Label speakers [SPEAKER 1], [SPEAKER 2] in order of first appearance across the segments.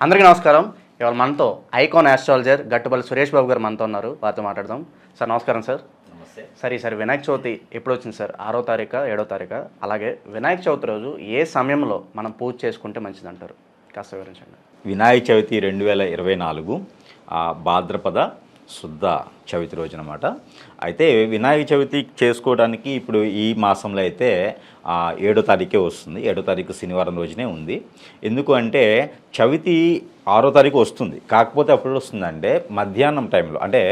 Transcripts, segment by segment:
[SPEAKER 1] అందరికీ నమస్కారం. ఇవాళ మనతో ఐకాన్ ఆస్ట్రాలజర్ గట్టుబల్లి సురేష్ బాబు గారు మనతో ఉన్నారు. వారితో మాట్లాడదాం. సార్ నమస్కారం సార్.
[SPEAKER 2] నమస్తే.
[SPEAKER 1] సార్ ఈసారి వినాయక చవితి ఎప్పుడు వచ్చింది సార్? ఆరో తారీఖు ఏడో తారీఖు? అలాగే వినాయక చవితి రోజు ఏ సమయంలో మనం పూజ చేసుకుంటే మంచిది అంటారు కాస్త వివరించండి.
[SPEAKER 2] వినాయక చవితి రెండు వేల ఇరవై నాలుగు ఆ, భాద్రపద శుద్ధ చవితి రోజు అనమాట అయితే వినాయక చవితి చేసుకోవడానికి ఇప్పుడు ఈ మాసంలో అయితే ఏడో తారీఖే వస్తుంది. ఏడో తారీఖు శనివారం రోజునే ఉంది. ఎందుకు అంటే చవితి ఆరో తారీఖు వస్తుంది. కాకపోతే అప్పుడు వస్తుందంటే మధ్యాహ్నం టైంలో. అంటే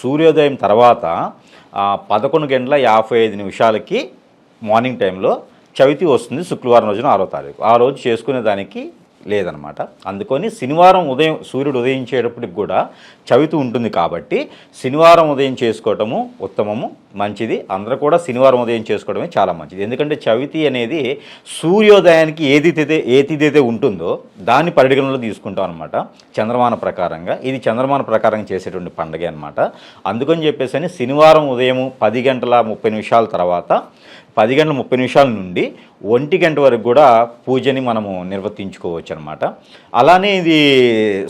[SPEAKER 2] సూర్యోదయం తర్వాత పదకొండు గంటల యాభై ఐదు నిమిషాలకి మార్నింగ్ టైంలో చవితి వస్తుంది శుక్రవారం రోజున ఆరో తారీఖు. ఆ రోజు చేసుకునే దానికి లేదనమాట. అందుకని శనివారం ఉదయం సూర్యుడు ఉదయించేటప్పటికి కూడా చవితి ఉంటుంది కాబట్టి శనివారం ఉదయం చేసుకోవటము ఉత్తమము. మంచిది. అందరూ కూడా శనివారం ఉదయం చేసుకోవడమే చాలా మంచిది. ఎందుకంటే చవితి అనేది సూర్యోదయానికి ఏదైతే ఏతిదైతే ఉంటుందో దాన్ని పరిగణలో తీసుకుంటాం అనమాట చంద్రమాన ప్రకారంగా. ఇది చంద్రమాన ప్రకారం చేసేటువంటి పండుగ అనమాట అందుకని చెప్పేసి అని శనివారం ఉదయం పది గంటల ముప్పై నిమిషాల తర్వాత పది గంటల ముప్పై నిమిషాల నుండి ఒంటి గంట వరకు కూడా పూజని మనము నిర్వర్తించుకోవచ్చు అనమాట అలానే ఇది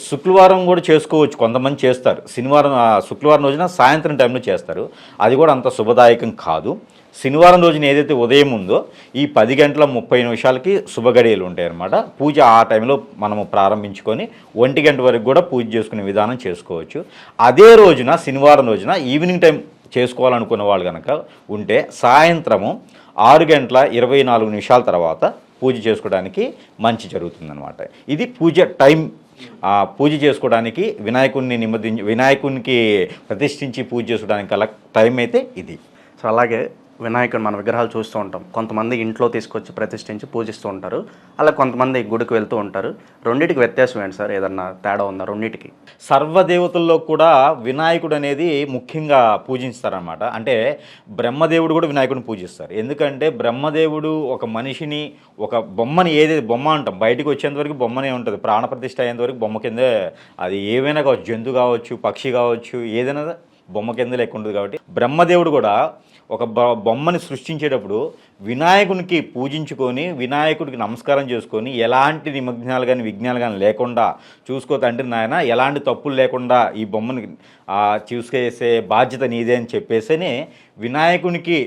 [SPEAKER 2] శుక్రవారం కూడా చేసుకోవచ్చు. కొంతమంది చేస్తారు. శనివారం శుక్రవారం రోజున సాయంత్రం టైంలో చేస్తారు. అది కూడా అంత శుభదాయకం కాదు. శనివారం రోజున ఏదైతే ఉదయం ఉందో ఈ పది గంటల ముప్పై నిమిషాలకి శుభగడియలు ఉంటాయి అన్నమాట పూజ ఆ టైంలో మనము ప్రారంభించుకొని ఒంటి గంట వరకు కూడా పూజ చేసుకునే విధానం చేసుకోవచ్చు. అదే రోజున శనివారం రోజున ఈవినింగ్ టైం చేసుకోవాలనుకున్న వాళ్ళు కనుక ఉంటే సాయంత్రము ఆరు గంటల ఇరవై నాలుగు నిమిషాల తర్వాత పూజ చేసుకోవడానికి మంచి జరుగుతుందన్నమాట. ఇది పూజ టైం ఆ, పూజ చేసుకోవడానికి వినాయకుడిని నిమజ్జించి వినాయకునికి ప్రతిష్ఠించి పూజ చేసుకోవడానికి గల టైం అయితే ఇది.
[SPEAKER 1] సో అలాగే వినాయకుడు మన విగ్రహాలు చూస్తూ ఉంటాం. కొంతమంది ఇంట్లో తీసుకొచ్చి ప్రతిష్ఠించి పూజిస్తూ ఉంటారు. అలా కొంతమంది గుడికి వెళ్తూ ఉంటారు. రెండింటికి వ్యత్యాసం ఏంటి సార్? ఏదన్నా తేడా ఉందా రెండింటికి?
[SPEAKER 2] సర్వదేవతల్లో కూడా వినాయకుడు అనేది ముఖ్యంగా పూజిస్తారనమాట అంటే బ్రహ్మదేవుడు కూడా వినాయకుడిని పూజిస్తారు. ఎందుకంటే బ్రహ్మదేవుడు ఒక మనిషిని ఒక బొమ్మని ఏదైతే బొమ్మ అంటాం బయటకు వచ్చేంత వరకు బొమ్మనే ఉంటుంది. ప్రాణప్రతిష్ఠ అయ్యేంత వరకు బొమ్మ కిందే అది ఏవైనా కావచ్చు జంతు కావచ్చు పక్షి కావచ్చు ఏదైనా బొమ్మ కింద లెక్క ఉంటుంది కాబట్టి బ్రహ్మదేవుడు కూడా ఒక బొ- బొమ్మని సృష్టించేటప్పుడు వినాయకునికి పూజించుకొని వినాయకుడికి నమస్కారం చేసుకొని ఎలాంటి నిమగ్నాలు కానీ విఘ్నాలు కానీ లేకుండా చూసుకో తండ్రి నాయన ఎలాంటి తప్పులు లేకుండా ఈ బొమ్మని చూసుకేసే బాధ్యత నీదే అని చెప్పేసేనే వినాయకునికి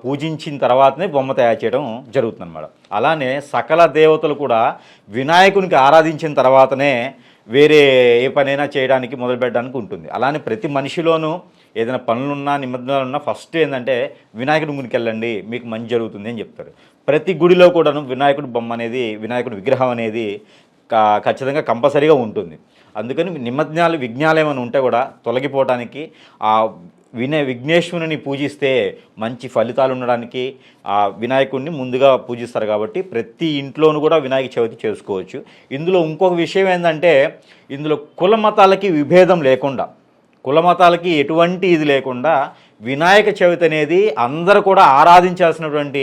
[SPEAKER 2] పూజించిన తర్వాతనే బొమ్మ తయారు చేయడం జరుగుతుంది అనమాట అలానే సకల దేవతలు కూడా వినాయకునికి ఆరాధించిన తర్వాతనే వేరే ఏ పనైనా చేయడానికి మొదలు పెట్టడానికి ఉంటుంది. అలానే ప్రతి మనిషిలోనూ ఏదైనా పనులున్నా నిమజ్జనాలున్నా ఫస్ట్ ఏంటంటే వినాయకుడి గుడికి వెళ్ళండి మీకు మంచి జరుగుతుంది అని చెప్తారు. ప్రతి గుడిలో కూడాను వినాయకుడి బొమ్మ అనేది వినాయకుడి విగ్రహం అనేది ఖచ్చితంగా కంపల్సరీగా ఉంటుంది. అందుకని నిమజ్ఞాలు విఘ్నాలు ఏమైనా ఉంటే కూడా తొలగిపోవడానికి ఆ వినయ విఘ్నేశ్వరుని పూజిస్తే మంచి ఫలితాలు ఉండడానికి ఆ వినాయకుడిని ముందుగా పూజిస్తారు కాబట్టి ప్రతి ఇంట్లోనూ కూడా వినాయక చవితి చేసుకోవచ్చు. ఇందులో ఇంకొక విషయం ఏంటంటే ఇందులో కుల మతాలకి విభేదం లేకుండా కులమతాలకి ఎటువంటి ఇది లేకుండా వినాయక చవితి అనేది అందరూ కూడా ఆరాధించాల్సినటువంటి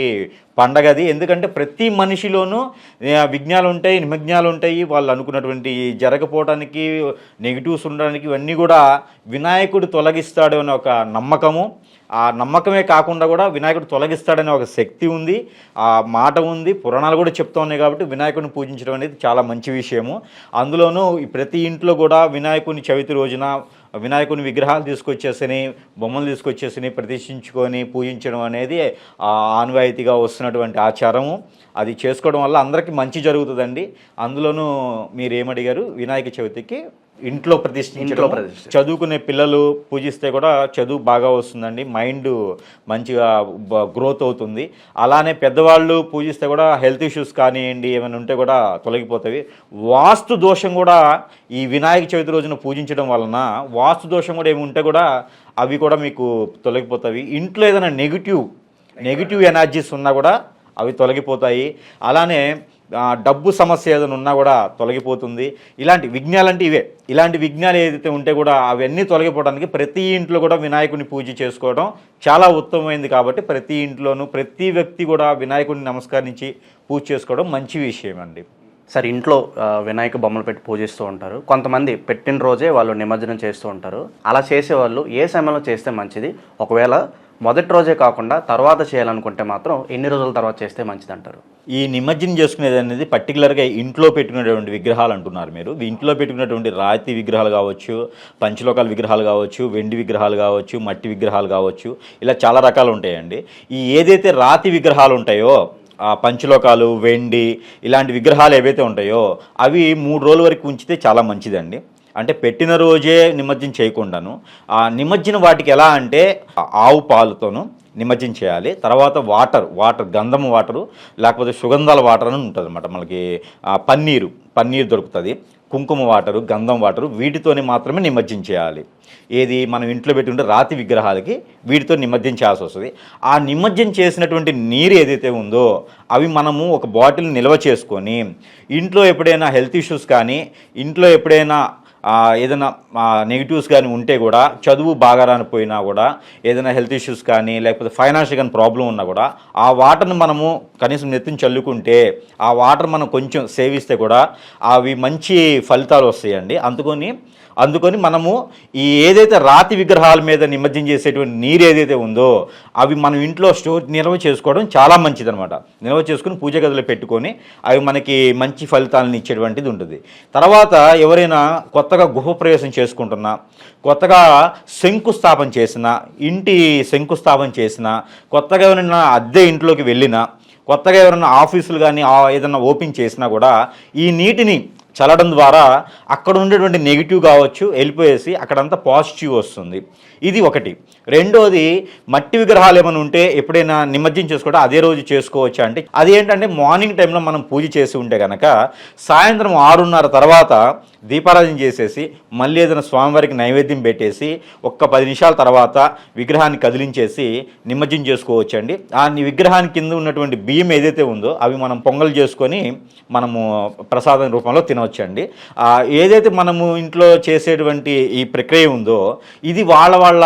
[SPEAKER 2] పండగ అది. ఎందుకంటే ప్రతి మనిషిలోనూ విజ్ఞాలు విఘ్నాలు ఉంటాయి నిమజ్ఞాలు ఉంటాయి వాళ్ళు అనుకున్నటువంటి జరగపోవడానికి నెగిటివ్స్ ఉండడానికి ఇవన్నీ కూడా వినాయకుడు తొలగిస్తాడు అనే ఒక నమ్మకము. ఆ నమ్మకమే కాకుండా కూడా వినాయకుడు తొలగిస్తాడనే ఒక శక్తి ఉంది. ఆ మాట ఉంది. పురాణాలు కూడా చెప్తా ఉన్నాయి కాబట్టి వినాయకుడిని పూజించడం అనేది చాలా మంచి విషయము. అందులోనూ ప్రతి ఇంట్లో కూడా వినాయకుని చవితి రోజున వినాయకుని విగ్రహాలు తీసుకొచ్చేసి బొమ్మలు తీసుకొచ్చేసి ప్రతిష్ఠించుకొని పూజించడం అనేది ఆ ఆన్వాయితీగా వస్తున్నటువంటి ఆచారము. అది చేసుకోవడం వల్ల అందరికీ మంచి జరుగుతుందండి. అందులోనూ మీరు ఏమడిగారు వినాయక చవితికి ఇంట్లో ప్రతిష్ఠించడం
[SPEAKER 1] ఇంట్లో ప్రతిష్ఠ.
[SPEAKER 2] చదువుకునే పిల్లలు పూజిస్తే కూడా చదువు బాగా వస్తుందండి. మైండ్ మంచిగా గ్రోత్ అవుతుంది. అలానే పెద్దవాళ్ళు పూజిస్తే కూడా హెల్త్ ఇష్యూస్ కానివ్వండి ఏమైనా ఉంటే కూడా తొలగిపోతాయి. వాస్తు దోషం కూడా ఈ వినాయక చవితి రోజున పూజించడం వలన వాస్తు దోషం కూడా ఏమి ఉంటే కూడా అవి కూడా మీకు తొలగిపోతాయి. ఇంట్లో ఏదైనా నెగిటివ్ నెగిటివ్ ఎనర్జీస్ ఉన్నా కూడా అవి తొలగిపోతాయి. అలానే డబ్బు సమస్య ఏదైనా ఉన్నా కూడా తొలగిపోతుంది. ఇలాంటి విఘ్నాలు అంటే ఇవే. ఇలాంటి విఘ్నాలు ఏదైతే ఉంటే కూడా అవన్నీ తొలగిపోవడానికి ప్రతి ఇంట్లో కూడా వినాయకుని పూజ చేసుకోవడం చాలా ఉత్తమమైంది కాబట్టి ప్రతి ఇంట్లోనూ ప్రతి వ్యక్తి కూడా వినాయకుడిని నమస్కరించి పూజ చేసుకోవడం మంచి విషయం అండి.
[SPEAKER 1] సార్ ఇంట్లో వినాయక బొమ్మలు పెట్టి పూజిస్తూ ఉంటారు. కొంతమంది పెట్టిన రోజే వాళ్ళు నిమజ్జనం చేస్తూ ఉంటారు. అలా చేసేవాళ్ళు ఏ సమయంలో చేస్తే మంచిది? ఒకవేళ మొదటి రోజే కాకుండా తర్వాత చేయాలనుకుంటే మాత్రం ఎన్ని రోజుల తర్వాత చేస్తే మంచిదంటారు?
[SPEAKER 2] ఈ నిమజ్జనం చేసుకునేది అనేది పర్టికులర్గా ఇంట్లో పెట్టుకునేటువంటి విగ్రహాలు అంటున్నారు మీరు. ఇంట్లో పెట్టుకునేటువంటి రాతి విగ్రహాలు కావచ్చు పంచలోకాల విగ్రహాలు కావచ్చు వెండి విగ్రహాలు కావచ్చు మట్టి విగ్రహాలు కావచ్చు ఇలా చాలా రకాలు ఉంటాయండి. ఈ ఏదైతే రాతి విగ్రహాలు ఉంటాయో పంచలోకాలు వెండి ఇలాంటి విగ్రహాలు ఏవైతే ఉంటాయో అవి మూడు రోజుల వరకు ఉంచితే చాలా మంచిదండి. అంటే పెట్టిన రోజే నిమజ్జనం చేయకుండాను. ఆ నిమజ్జనం వాటికి ఎలా అంటే ఆవు పాలుతోనూ నిమజ్జనం చేయాలి. తర్వాత వాటర్ వాటర్ గంధం వాటరు లేకపోతే సుగంధాల వాటర్ అని ఉంటుంది అనమాట మనకి పన్నీరు పన్నీరు దొరుకుతుంది. కుంకుమ వాటరు గంధం వాటరు వీటితోని మాత్రమే నిమజ్జనం చేయాలి ఏది మనం ఇంట్లో పెట్టుకుంటే రాతి విగ్రహాలకి వీటితో నిమజ్జనం చేయాల్సి వస్తుంది. ఆ నిమజ్జనం చేసినటువంటి నీరు ఏదైతే ఉందో అవి మనము ఒక బాటిల్ నిల్వ చేసుకొని ఇంట్లో ఎప్పుడైనా హెల్త్ ఇష్యూస్ కానీ ఇంట్లో ఎప్పుడైనా ఏదైనా నెగిటివ్స్ కానీ ఉంటే కూడా చదువు బాగా రానిపోయినా కూడా ఏదైనా హెల్త్ ఇష్యూస్ కానీ లేకపోతే ఫైనాన్షియల్ కానీ ప్రాబ్లం ఉన్నా కూడా ఆ వాటర్ని మనము కనీసం నెత్తిని చల్లుకుంటే ఆ వాటర్ మనం కొంచెం సేవిస్తే కూడా అవి మంచి ఫలితాలు వస్తాయండి. అందుకని అందుకని మనము ఈ ఏదైతే రాతి విగ్రహాల మీద నిమజ్జనం చేసేటువంటి నీరు ఏదైతే ఉందో అవి మనం ఇంట్లో స్టోర్ నిల్వ చేసుకోవడం చాలా మంచిదనమాట నిల్వ చేసుకుని పూజ గదిలో పెట్టుకొని అవి మనకి మంచి ఫలితాలను ఇచ్చేటువంటిది ఉంటుంది. తర్వాత ఎవరైనా కొత్తగా గృహప్రవేశం చేసుకుంటున్నా కొత్తగా శంకుస్థాపన చేసిన ఇంటి శంకుస్థాపన చేసిన కొత్తగా ఎవరైనా అద్దె ఇంట్లోకి వెళ్ళినా కొత్తగా ఎవరైనా ఆఫీసులు కానీ ఏదైనా ఓపెన్ చేసినా కూడా ఈ నీటిని చల్లడం ద్వారా అక్కడ ఉండేటువంటి నెగిటివ్ కావచ్చు వెళ్ళిపోయేసి అక్కడంతా పాజిటివ్ వస్తుంది. ఇది ఒకటి. రెండోది మట్టి విగ్రహాలు ఏమైనా ఉంటే ఎప్పుడైనా నిమజ్జనం చేసుకోవడం అదే రోజు చేసుకోవచ్చు అంటే అది ఏంటంటే మార్నింగ్ టైంలో మనం పూజ చేసి ఉంటే కనుక సాయంత్రం ఆరున్నర తర్వాత దీపారాధన చేసేసి మళ్ళీ ఏదైనా స్వామివారికి నైవేద్యం పెట్టేసి ఒక్క పది నిమిషాల తర్వాత విగ్రహాన్ని కదిలించేసి నిమజ్జనం చేసుకోవచ్చు అండి. ఆ విగ్రహానికి కింద ఉన్నటువంటి బియ్యం ఏదైతే ఉందో అవి మనం పొంగల్ చేసుకొని మనము ప్రసాదం రూపంలో తినవచ్చండి ఏదైతే మనము ఇంట్లో చేసేటువంటి ఈ ప్రక్రియ ఉందో ఇది వాళ్ళ వాళ్ళ వాళ్ళ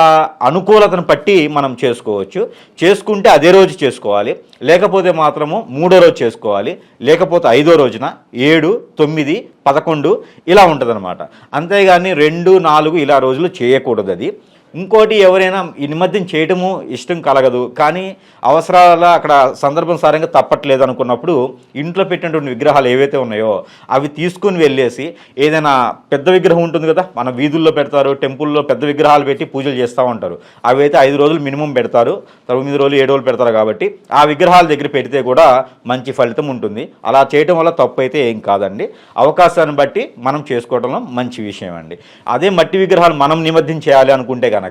[SPEAKER 2] అనుకూలతను బట్టి మనం చేసుకోవచ్చు. చేసుకుంటే అదే రోజు చేసుకోవాలి. లేకపోతే మాత్రము మూడో రోజు చేసుకోవాలి. లేకపోతే ఐదో రోజున ఏడు తొమ్మిది పదకొండు ఇలా ఉంటుందన్నమాట. అంతేగాని రెండు నాలుగు ఇలా రోజులు చేయకూడదు అది ఇంకోటి ఎవరైనా నిమజ్జనం చేయటము ఇష్టం కలగదు. కానీ అవసరాల అక్కడ సందర్భం సారంగా తప్పట్లేదు అనుకున్నప్పుడు ఇంట్లో పెట్టినటువంటి విగ్రహాలు ఏవైతే ఉన్నాయో అవి తీసుకుని వెళ్ళేసి ఏదైనా పెద్ద విగ్రహం ఉంటుంది కదా మన వీధుల్లో పెడతారు టెంపుల్లో పెద్ద విగ్రహాలు పెట్టి పూజలు చేస్తూ ఉంటారు. అవి అయితే ఐదు రోజులు మినిమం పెడతారు తొమ్మిది రోజులు ఏడు రోజులు పెడతారు కాబట్టి ఆ విగ్రహాల దగ్గర పెడితే కూడా మంచి ఫలితం ఉంటుంది. అలా చేయటం వల్ల తప్పు అయితే ఏం కాదండి. అవకాశాన్ని బట్టి మనం చేసుకోవడంలో మంచి విషయం అండి. అదే మట్టి విగ్రహాలు మనం నిమజ్జనం చేయాలి అనుకుంటే కనుక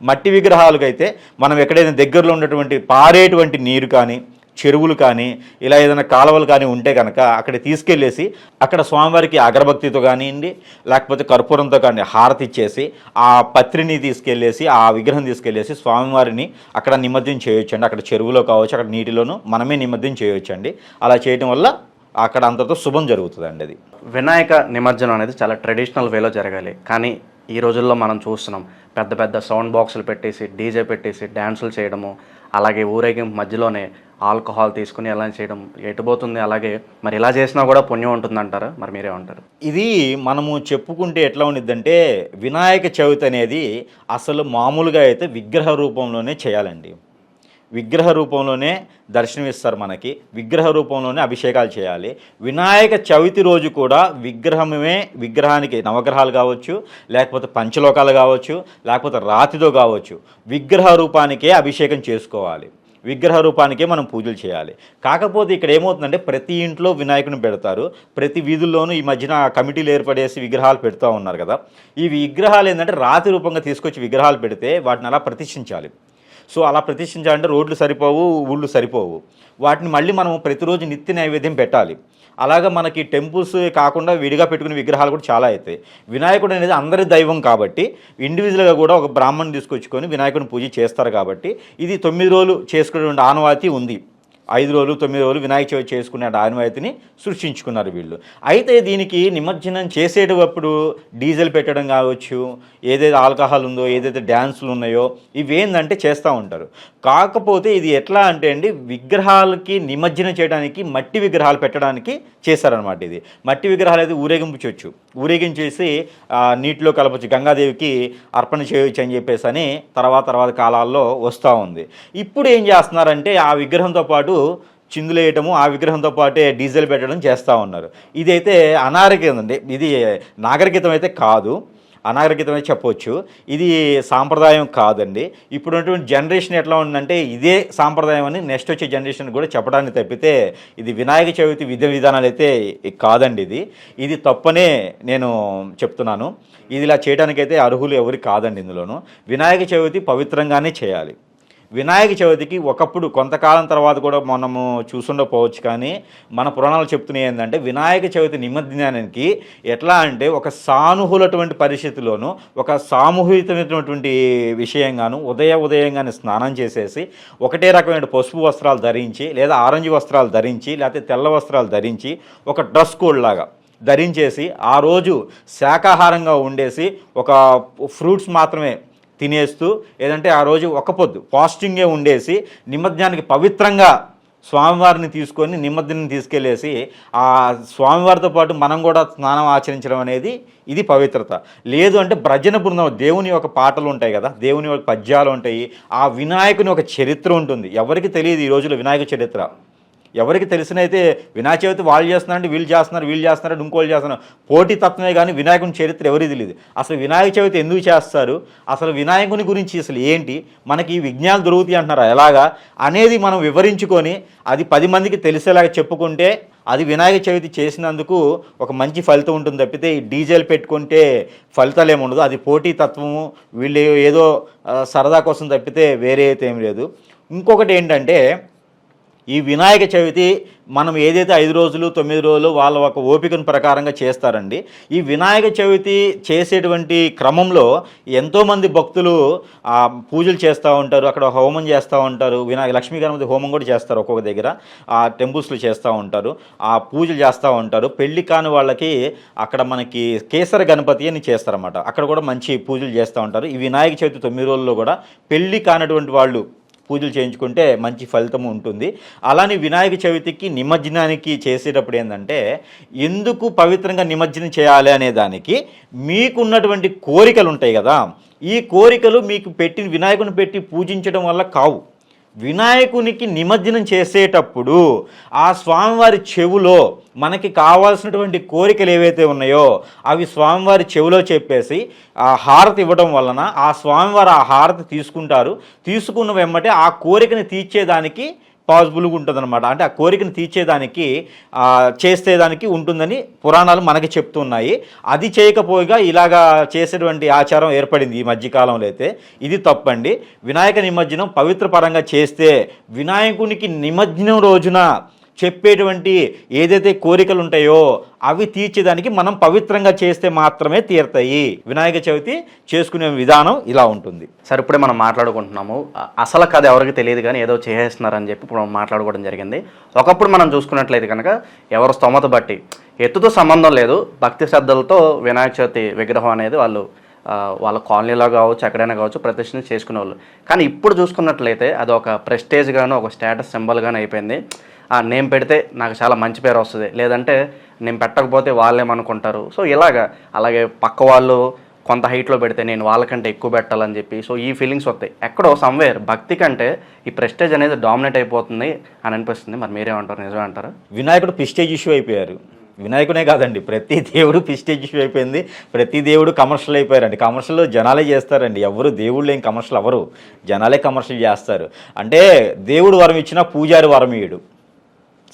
[SPEAKER 2] మట్టి విగ్రహాలకైతే మనం ఎక్కడైనా దగ్గరలో ఉన్నటువంటి పారేటువంటి నీరు కానీ చెరువులు కానీ ఇలా ఏదైనా కాలువలు కానీ ఉంటే కనుక అక్కడ తీసుకెళ్ళేసి అక్కడ స్వామివారికి అగరబత్తితో కానివ్వండి లేకపోతే కర్పూరంతో కానీ హారతి ఇచ్చేసి ఆ పత్రిని తీసుకెళ్ళేసి ఆ విగ్రహం తీసుకెళ్ళేసి స్వామివారిని అక్కడ నిమజ్జనం చేయొచ్చండి. అక్కడ చెరువులో కావచ్చు అక్కడ నీటిలోనూ మనమే నిమజ్జనం చేయొచ్చండి. అలా చేయటం వల్ల అక్కడ అంతతో శుభం జరుగుతుందండి అది.
[SPEAKER 1] వినాయక నిమజ్జనం అనేది చాలా ట్రెడిషనల్ వేలో జరగాలి. కానీ ఈ రోజుల్లో మనం చూస్తున్నాం. పెద్ద పెద్ద సౌండ్ బాక్సులు పెట్టేసి డీజే పెట్టేసి డ్యాన్సులు చేయడము అలాగే ఊరేగింపు మధ్యలోనే ఆల్కహాల్ తీసుకుని ఎలా చేయడం ఎటుపోతుంది అలాగే మరి ఇలా చేసినా కూడా పుణ్యం ఉంటుందంటారా? మరి మీరే ఉంటారు
[SPEAKER 2] ఇది మనము చెప్పుకుంటే ఎట్లా ఉండిద్దంటే వినాయక చవితి అనేది అసలు మామూలుగా అయితే విగ్రహ రూపంలోనే చేయాలండి. విగ్రహ రూపంలోనే దర్శనమిస్తారు మనకి. విగ్రహ రూపంలోనే అభిషేకాలు చేయాలి. వినాయక చవితి రోజు కూడా విగ్రహమే విగ్రహానికి నవగ్రహాలు కావచ్చు లేకపోతే పంచలోకాలు కావచ్చు లేకపోతే రాతితో కావచ్చు విగ్రహ రూపానికే అభిషేకం చేసుకోవాలి. విగ్రహ రూపానికే మనం పూజలు చేయాలి. కాకపోతే ఇక్కడ ఏమవుతుందంటే ప్రతి ఇంట్లో వినాయకుని పెడతారు. ప్రతి వీధుల్లోనూ ఈ మధ్యన కమిటీలు ఏర్పడేసి విగ్రహాలు పెడుతూ ఉన్నారు కదా. ఈ విగ్రహాలు ఏంటంటే రాతి రూపంగా తీసుకొచ్చి విగ్రహాలు పెడితే వాటిని అలా ప్రతిష్ఠించాలి. సో అలా ప్రతిష్ఠించాలంటే రోడ్లు సరిపోవు ఊళ్ళు సరిపోవు. వాటిని మళ్ళీ మనం ప్రతిరోజు నిత్య నైవేద్యం పెట్టాలి. అలాగా మనకి టెంపుల్స్ కాకుండా విడిగా పెట్టుకునే విగ్రహాలు కూడా చాలా అవుతాయి. వినాయకుడు అనేది అందరి దైవం కాబట్టి ఇండివిజువల్గా కూడా ఒక బ్రాహ్మణ్ తీసుకొచ్చుకొని వినాయకుడిని పూజ చేస్తారు కాబట్టి ఇది తొమ్మిది రోజులు చేసుకునేటువంటి ఆనవాతి ఉంది. ఐదు రోజులు తొమ్మిది రోజులు వినాయక చవితి చేసుకునే ఆనవాయితీని సృష్టించుకున్నారు వీళ్ళు. అయితే దీనికి నిమజ్జనం చేసేటప్పుడు డీజిల్ పెట్టడం కావచ్చు ఏదైతే ఆల్కహాల్ ఉందో ఏదైతే డ్యాన్సులు ఉన్నాయో ఇవేందంటే చేస్తూ ఉంటారు. కాకపోతే ఇది ఎట్లా అంటే అండి విగ్రహాలకి నిమజ్జనం చేయడానికి మట్టి విగ్రహాలు పెట్టడానికి చేశారనమాట ఇది. మట్టి విగ్రహాలు అయితే ఊరేగించవచ్చు ఊరేగించేసి నీటిలో కలపచ్చు. గంగాదేవికి అర్పణ చేయొచ్చు అని చెప్పేసి అని తర్వాత తర్వాత కాలాల్లో వస్తూ ఉంది. ఇప్పుడు ఏం చేస్తున్నారంటే ఆ విగ్రహంతో పాటు చిందులేయటము ఆ విగ్రహంతో పాటే డీజిల్ పెట్టడం చేస్తూ ఉన్నారు. ఇదైతే అనాగరికత అండి. ఇది నాగరికతం అయితే కాదు. అనాగరికతం అయితే చెప్పొచ్చు. ఇది సాంప్రదాయం కాదండి. ఇప్పుడు ఉన్నటువంటి జనరేషన్ ఎట్లా ఉందంటే ఇదే సాంప్రదాయం అని నెక్స్ట్ వచ్చే జనరేషన్ కూడా చెప్పడానికి తప్పితే ఇది వినాయక చవితి విధి విధానాలు అయితే కాదండి ఇది. ఇది తప్పనే నేను చెప్తున్నాను. ఇది ఇలా చేయడానికైతే అర్హులు ఎవరు కాదండి ఇందులోనూ. వినాయక చవితి పవిత్రంగానే చేయాలి. వినాయక చవితికి ఒకప్పుడు కొంతకాలం తర్వాత కూడా మనము చూసుండకపోవచ్చు కానీ మన పురాణాలు చెప్తున్నాయి ఏంటంటే వినాయక చవితి నిమజ్జనానికి ఎట్లా అంటే ఒక సానుహులటువంటి పరిస్థితిలోను ఒక సామూహికమైనటువంటి విషయంగాను ఉదయ ఉదయంగానే స్నానం చేసేసి ఒకటే రకమైన పసుపు వస్త్రాలు ధరించి లేదా ఆరెంజ్ వస్త్రాలు ధరించి లేకపోతే తెల్ల వస్త్రాలు ధరించి ఒక డ్రెస్ కోడ్ లాగా ధరించేసి ఆ రోజు శాకాహారంగా ఉండేసి ఒక ఫ్రూట్స్ మాత్రమే తినేస్తూ ఏదంటే ఆ రోజు ఒక పొద్దు ఫాస్టింగే ఉండేసి నిమజ్జనానికి పవిత్రంగా స్వామివారిని తీసుకొని నిమజ్జనం తీసుకెళ్ళేసి ఆ స్వామివారితో పాటు మనం కూడా స్నానం ఆచరించడం అనేది ఇది పవిత్రత. లేదు అంటే భజన బృందం దేవుని యొక్క పాటలు ఉంటాయి కదా దేవుని యొక్క పద్యాలు ఉంటాయి ఆ వినాయకుని ఒక చరిత్ర ఉంటుంది. ఎవరికి తెలియదు ఈ రోజుల్లో వినాయక చరిత్ర? ఎవరికి తెలిసినైతే వినాయక చవితి వాళ్ళు చేస్తున్నారంటే వీళ్ళు చేస్తున్నారు వీళ్ళు చేస్తున్నారు ఇంకోళ్ళు చేస్తున్నారు. పోటీ తత్వమే కానీ వినాయకుని చరిత్ర ఎవరికి తెలియదు అసలు వినాయక చవితి ఎందుకు చేస్తారు? అసలు వినాయకుని గురించి అసలు ఏంటి? మనకి ఈ విజ్ఞానాలు దొరుకుతాయి అంటున్నారు? ఎలాగా? అనేది మనం వివరించుకొని అది పది మందికి తెలిసేలాగా చెప్పుకుంటే అది వినాయక చవితి చేసినందుకు ఒక మంచి ఫలితం ఉంటుంది తప్పితే ఈ డీజేలు పెట్టుకుంటే ఫలితాలు ఏమి ఉండదు. అది పోటీ తత్వము వీళ్ళు ఏదో సరదా కోసం తప్పితే వేరే అయితే ఏం లేదు. ఇంకొకటి ఏంటంటే ఈ వినాయక చవితి మనం ఏదైతే ఐదు రోజులు తొమ్మిది రోజులు వాళ్ళ ఒక ఓపికను ప్రకారంగా చేస్తారండి ఈ వినాయక చవితి చేసేటువంటి క్రమంలో ఎంతోమంది భక్తులు పూజలు చేస్తూ ఉంటారు అక్కడ హోమం చేస్తూ ఉంటారు వినాయక లక్ష్మీ గణపతి హోమం కూడా చేస్తారు ఒక్కొక్క దగ్గర ఆ టెంపుల్స్లో చేస్తూ ఉంటారు ఆ పూజలు చేస్తూ ఉంటారు పెళ్ళి కాని వాళ్ళకి అక్కడ మనకి కేసర గణపతి అని చేస్తారన్నమాట అక్కడ కూడా మంచి పూజలు చేస్తూ ఉంటారు. ఈ వినాయక చవితి తొమ్మిది రోజుల్లో కూడా పెళ్ళి కానటువంటి వాళ్ళు పూజలు చేయించుకుంటే మంచి ఫలితం ఉంటుంది. అలానే వినాయక చవితికి నిమజ్జనానికి చేసేటప్పుడు ఏంటంటే ఎందుకు పవిత్రంగా నిమజ్జనం చేయాలి అనే దానికి మీకున్నటువంటి కోరికలు ఉంటాయి కదా. ఈ కోరికలు మీకు పెట్టిన వినాయకుని పెట్టి పూజించడం వల్ల కావు. వినాయకునికి నిమజ్జనం చేసేటప్పుడు ఆ స్వామివారి చెవులో మనకి కావాల్సినటువంటి కోరికలు ఏవైతే ఉన్నాయో అవి స్వామివారి చెవిలో చెప్పేసి ఆ హారతి ఇవ్వడం వలన ఆ స్వామివారు ఆ హారతి తీసుకుంటారు. తీసుకున్న వెంబటే ఆ కోరికని తీర్చేదానికి పాసిబుల్గా ఉంటుందన్నమాట. అంటే ఆ కోరికను తీర్చేదానికి చేస్తే చేసేదానికి ఉంటుందని పురాణాలు మనకి చెప్తున్నాయి. అది చేయకపోగా ఇలాగా చేసేటువంటి ఆచారం ఏర్పడింది ఈ మధ్యకాలంలో అయితే. ఇది తప్పండి. వినాయక నిమజ్జనం పవిత్ర పరంగా చేస్తే వినాయకునికి నిమజ్జనం రోజున చెప్పేటువంటి ఏదైతే కోరికలు ఉంటాయో అవి తీర్చేదానికి మనం పవిత్రంగా చేస్తే మాత్రమే తీరుతాయి. వినాయక చవితి చేసుకునే విధానం ఇలా ఉంటుంది.
[SPEAKER 1] సరే ఇప్పుడే మనం మాట్లాడుకుంటున్నాము. అసలు కథ ఎవరికి తెలియదు కానీ ఏదో చేసేస్తున్నారని చెప్పి ఇప్పుడు మనం మాట్లాడుకోవడం జరిగింది. ఒకప్పుడు మనం చూసుకున్నట్లయితే కనుక ఎవరు స్తోమత బట్టి ఎత్తుతో సంబంధం లేదు భక్తి శ్రద్ధలతో వినాయక చవితి విగ్రహం అనేది వాళ్ళు వాళ్ళ కాలనీలో కావచ్చు ఎక్కడైనా కావచ్చు ప్రతిష్ఠ చేసుకునేవాళ్ళు. కానీ ఇప్పుడు చూసుకున్నట్లయితే అది ఒక ప్రెస్టేజ్ గాను ఒక స్టేటస్ సింబల్ గాను అయిపోయింది. ఆ నేమ్ పెడితే నాకు చాలా మంచి పేరు వస్తుంది. లేదంటే నేను పెట్టకపోతే వాళ్ళేమనుకుంటారు. సో ఇలాగా. అలాగే పక్క వాళ్ళు కొంత హైట్లో పెడితే నేను వాళ్ళకంటే ఎక్కువ పెట్టాలని చెప్పి. సో ఈ ఫీలింగ్స్ వస్తాయి. ఎక్కడో సమ్వేర్ భక్తి కంటే ఈ ప్రెస్టేజ్ అనేది డామినేట్ అయిపోతుంది అని అనిపిస్తుంది. మరి మీరేమంటారు? నిజమే అంటారు?
[SPEAKER 2] వినాయకుడు పిస్టేజ్ ఇష్యూ అయిపోయారు. వినాయకునే కాదండి. ప్రతి దేవుడు ప్రిస్టేజ్ ఇష్యూ అయిపోయింది. ప్రతి దేవుడు కమర్షియల్ అయిపోయారండి. కమర్షియల్ జనాలే చేస్తారండి. ఎవరు దేవుళ్ళు ఏం కమర్షియల్ ఎవరు జనాలే కమర్షియల్ చేస్తారు. అంటే దేవుడు వరం ఇచ్చినా పూజారి వరం ఇయ్యడు.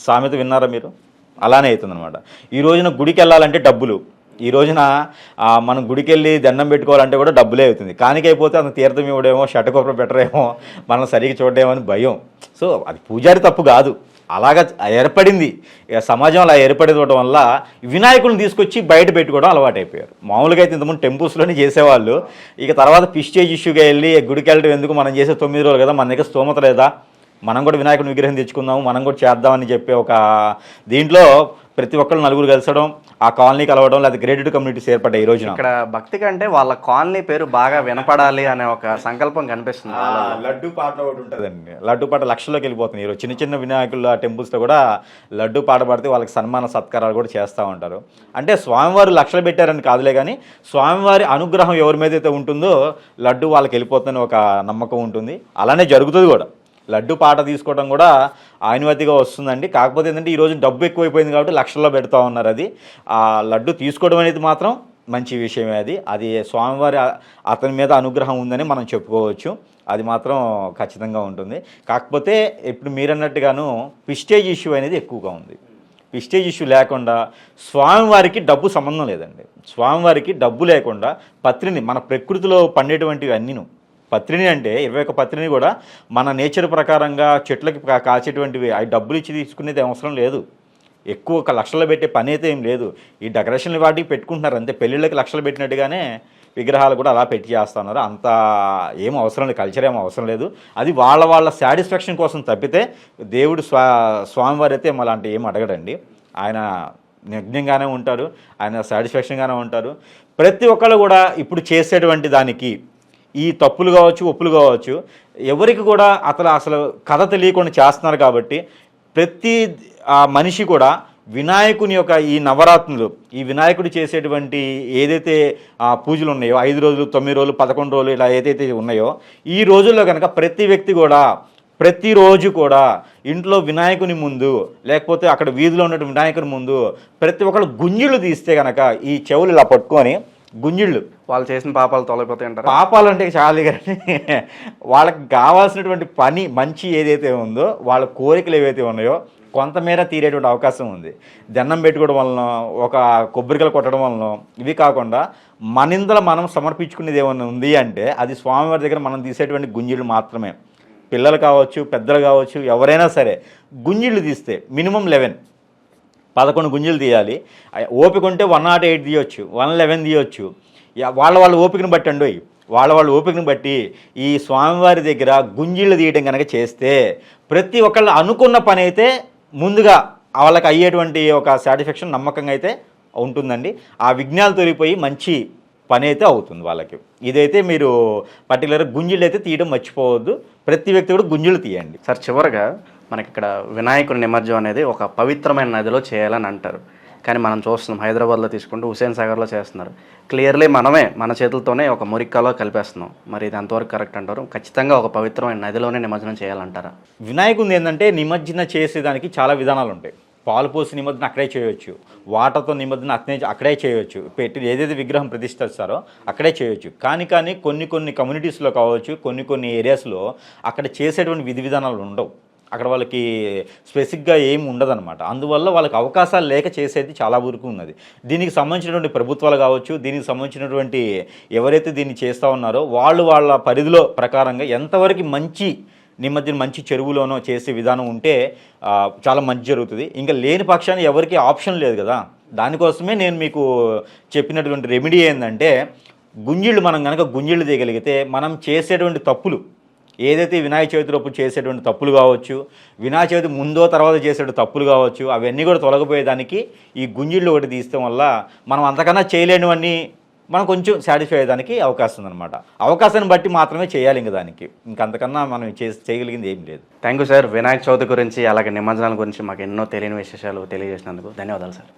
[SPEAKER 2] సామెత విన్నారా మీరు? అలానే అవుతుందనమాట ఈ రోజున గుడికి వెళ్ళాలంటే డబ్బులు. ఈ రోజున మనం గుడికి వెళ్ళి దండం పెట్టుకోవాలంటే కూడా డబ్బులే అవుతుంది. కానికైపోతే అతను తీర్థం ఇవ్వడేమో షటకొప్పలు పెట్టరేమో మనం సరిగ్గా చూడడేమో అని భయం. సో అది పూజారి తప్పు కాదు. అలాగా ఏర్పడింది. ఇక సమాజం అలా ఏర్పడిపోవడం వల్ల వినాయకుడిని తీసుకొచ్చి బయట పెట్టుకోవడం అలవాటు అయిపోయారు మామూలుగా అయితే ఇంతకుముందు టెంపుల్స్లోనే చేసేవాళ్ళు. ఇక తర్వాత పిస్టేజ్ ఇష్యూగా వెళ్ళి గుడికి వెళ్ళడం ఎందుకు మనం చేసే తొమ్మిది రోజులు కదా మన దగ్గర స్తోమత లేదా? మనం కూడా వినాయకుడి విగ్రహం తెచ్చుకుందాము మనం కూడా చేద్దామని చెప్పే ఒక దీంట్లో ప్రతి ఒక్కరు నలుగురు కలిసడం ఆ కాలనీ కలవడం లేదా గ్రేడెడ్ కమ్యూనిటీస్ ఏర్పడ్డాయి ఈ రోజున.
[SPEAKER 1] ఇక్కడ భక్తి కంటే వాళ్ళ కాలనీ పేరు బాగా వినపడాలి అనే ఒక సంకల్పం కనిపిస్తుంది
[SPEAKER 2] లడ్డు పాట ఒకటి ఉంటుందండి. లడ్డు పాట లక్షల్లోకి వెళ్ళిపోతుంది ఈరోజు. చిన్న చిన్న వినాయకుల టెంపుల్స్తో కూడా లడ్డు పాట పాడితే వాళ్ళకి సన్మాన సత్కారాలు కూడా చేస్తూ ఉంటారు. అంటే స్వామివారు లక్షలు పెట్టారని కాదులే కానీ స్వామివారి అనుగ్రహం ఎవరి మీద అయితే ఉంటుందో లడ్డు వాళ్ళకి వెళ్ళిపోతుందని ఒక నమ్మకం ఉంటుంది. అలానే జరుగుతుంది కూడా. లడ్డు పాట తీసుకోవడం కూడా ఆనుమతిగా వస్తుందండి. కాకపోతే ఏంటంటే ఈరోజు డబ్బు ఎక్కువైపోయింది కాబట్టి లక్షల్లో పెడతా ఉన్నారు అది. ఆ లడ్డు తీసుకోవడం అనేది మాత్రం మంచి విషయమే అది. అది స్వామివారి అతని మీద అనుగ్రహం ఉందని మనం చెప్పుకోవచ్చు. అది మాత్రం ఖచ్చితంగా ఉంటుంది. కాకపోతే ఇప్పుడు మీరన్నట్టుగాను పిస్టేజ్ ఇష్యూ అనేది ఎక్కువగా ఉంది. పిస్టేజ్ ఇష్యూ లేకుండా స్వామివారికి డబ్బు సంబంధం లేదండి. స్వామివారికి డబ్బు లేకుండా పత్రిని మన ప్రకృతిలో పండేటువంటివి అన్నీను పత్రిని అంటే ఇరవై ఒక్క పత్రిని కూడా మన నేచర్ ప్రకారంగా చెట్లకి కా- కాచేటువంటివి అవి డబ్బులు ఇచ్చి తీసుకునేది అవసరం లేదు. ఎక్కువ ఒక లక్షలు పెట్టే పని అయితే ఏం లేదు. ఈ డెకరేషన్లు వాటికి పెట్టుకుంటున్నారు. అంతే పెళ్ళిళ్ళకి లక్షలు పెట్టినట్టుగానే విగ్రహాలు కూడా అలా పెట్టి చేస్తున్నారు. అంత ఏం అవసరం లేదు. కల్చర్ ఏం అవసరం లేదు. అది వాళ్ళ వాళ్ళ సాటిస్ఫాక్షన్ కోసం తప్పితే దేవుడు స్వా స్వామివారి అయితే అలాంటి ఏం అడగడండి. ఆయన నిజ్ఞంగానే ఉంటారు. ఆయన సాటిస్ఫాక్షన్గానే ఉంటారు. ప్రతి ఒక్కళ్ళు కూడా ఇప్పుడు చేసేటువంటి దానికి ఈ తప్పులు కావచ్చు ఒప్పులు కావచ్చు ఎవరికి కూడా అతను అసలు కథ తెలియకుండా చేస్తున్నారు కాబట్టి ప్రతి ఆ మనిషి కూడా వినాయకుని యొక్క ఈ నవరాత్రులు ఈ వినాయకుడు చేసేటువంటి ఏదైతే ఆ పూజలు ఉన్నాయో ఐదు రోజులు తొమ్మిది రోజులు పదకొండు రోజులు ఇలా ఏదైతే ఉన్నాయో ఈ రోజుల్లో కనుక ప్రతి వ్యక్తి కూడా ప్రతిరోజు కూడా ఇంట్లో వినాయకుని ముందు లేకపోతే అక్కడ వీధిలో ఉన్నటువంటి వినాయకుని ముందు ప్రతి ఒక్కరు గుంజులు తీస్తే కనుక ఈ చెవులు ఇలా పట్టుకొని గుంజిళ్ళు.
[SPEAKER 1] వాళ్ళు చేసిన పాపాలు తొలగిపోతాయి అంటారు
[SPEAKER 2] పాపాలు అంటే చాలు కానీ వాళ్ళకి కావాల్సినటువంటి పని మంచి ఏదైతే ఉందో వాళ్ళ కోరికలు ఏవైతే ఉన్నాయో కొంతమేర తీరేటువంటి అవకాశం ఉంది. దండం పెట్టుకోవడం వలన ఒక కొబ్బరికలు కొట్టడం వలన ఇవి కాకుండా మనిందల మనం సమర్పించుకునేది ఏమైనా ఉంది అంటే అది స్వామివారి దగ్గర మనం తీసేటువంటి గుంజీలు మాత్రమే. పిల్లలు కావచ్చు పెద్దలు కావచ్చు ఎవరైనా సరే గుంజీళ్ళు తీస్తే మినిమం లెవెన్. పదకొండు గుంజలు తీయాలి. ఓపిక ఉంటే వన్ నాట్ ఎయిట్ తీయొచ్చు వన్ లెవెన్ తీయొచ్చు. వాళ్ళ వాళ్ళ ఓపికను బట్టి అండి వాళ్ళ వాళ్ళ ఓపికను బట్టి ఈ స్వామివారి దగ్గర గుంజీళ్ళు తీయడం కనుక చేస్తే ప్రతి ఒక్కళ్ళు అనుకున్న పని అయితే ముందుగా వాళ్ళకి అయ్యేటువంటి ఒక సాటిస్ఫాక్షన్ నమ్మకంగా అయితే ఉంటుందండి. ఆ విఘ్నాలు తొలిపోయి మంచి పని అయితే అవుతుంది వాళ్ళకి. ఇదైతే మీరు పర్టికులర్గా గుంజీళ్ళు అయితే తీయడం మర్చిపోవద్దు. ప్రతి వ్యక్తి కూడా గుంజీలు తీయండి.
[SPEAKER 1] సార్ చివరగా మనకి ఇక్కడ వినాయకుడి నిమజ్జనం అనేది ఒక పవిత్రమైన నదిలో చేయాలని అంటారు. కానీ మనం చూస్తున్నాం హైదరాబాద్లో తీసుకుంటూ హుసేన్ సాగర్లో చేస్తున్నారు. క్లియర్లీ మనమే మన చేతులతోనే ఒక మురిక్కలో కలిపేస్తున్నాం. మరి ఇది ఎంతవరకు కరెక్ట్ అంటారు? ఖచ్చితంగా ఒక పవిత్రమైన నదిలోనే నిమజ్జనం చేయాలంటారా?
[SPEAKER 2] వినాయకుని ఏంటంటే నిమజ్జన చేసేదానికి చాలా విధానాలు ఉంటాయి. పాలు పోసి నిమజ్జనం అక్కడే చేయొచ్చు. వాటర్తో నిమజ్జనం అక్కడే అక్కడే చేయొచ్చు. పెట్టి ఏదైతే విగ్రహం ప్రతిష్ఠిస్తారో అక్కడే చేయొచ్చు. కానీ కానీ కొన్ని కొన్ని కమ్యూనిటీస్లో కావచ్చు కొన్ని కొన్ని ఏరియాస్లో అక్కడ చేసేటువంటి విధి విధానాలు ఉండవు. అక్కడ వాళ్ళకి స్పెసిఫిక్గా ఏమి ఉండదన్నమాట. అందువల్ల వాళ్ళకి అవకాశాలు లేక చేసేది చాలా వరకు ఉన్నది. దీనికి సంబంధించినటువంటి ప్రభుత్వాలు కావచ్చు దీనికి సంబంధించినటువంటి ఎవరైతే దీన్ని చేస్తూ ఉన్నారో వాళ్ళు వాళ్ళ పరిధిలో ప్రకారంగా ఎంతవరకు మంచి నిమజ్జనం మంచి చెరువులోనో చేసే విధానం ఉంటే చాలా మంచి జరుగుతుంది. ఇంకా లేని పక్షాన్ని ఎవరికి ఆప్షన్ లేదు కదా. దానికోసమే నేను మీకు చెప్పినటువంటి రెమెడీ ఏంటంటే గుంజిళ్ళు మనం కనుక గుంజిళ్ళు తీయగలిగితే మనం చేసేటువంటి తప్పులు ఏదైతే వినాయక చవితిలోపు చేసేటువంటి తప్పులు కావచ్చు వినాయక చవితి ముందో తర్వాత చేసేటువంటి తప్పులు కావచ్చు అవన్నీ కూడా తొలగిపోయేదానికి ఈ గుంజిళ్ళు ఒకటి తీస్తాం వల్ల మనం అంతకన్నా చేయలేనివన్నీ మనం కొంచెం సాటిస్ఫై అయ్యేదానికి అవకాశం ఉందన్నమాట. అవకాశాన్ని బట్టి మాత్రమే చేయాలి ఇంక దానికి. ఇంకంతకన్నా మనం చే చేయగలిగింది ఏం లేదు.
[SPEAKER 1] Thank you sir Vinayaka Chavithi గురించి అలాగే నిమజ్జనాల గురించి మాకు ఎన్నో తెలియని విశేషాలు తెలియజేసినందుకు ధన్యవాదాలు సార్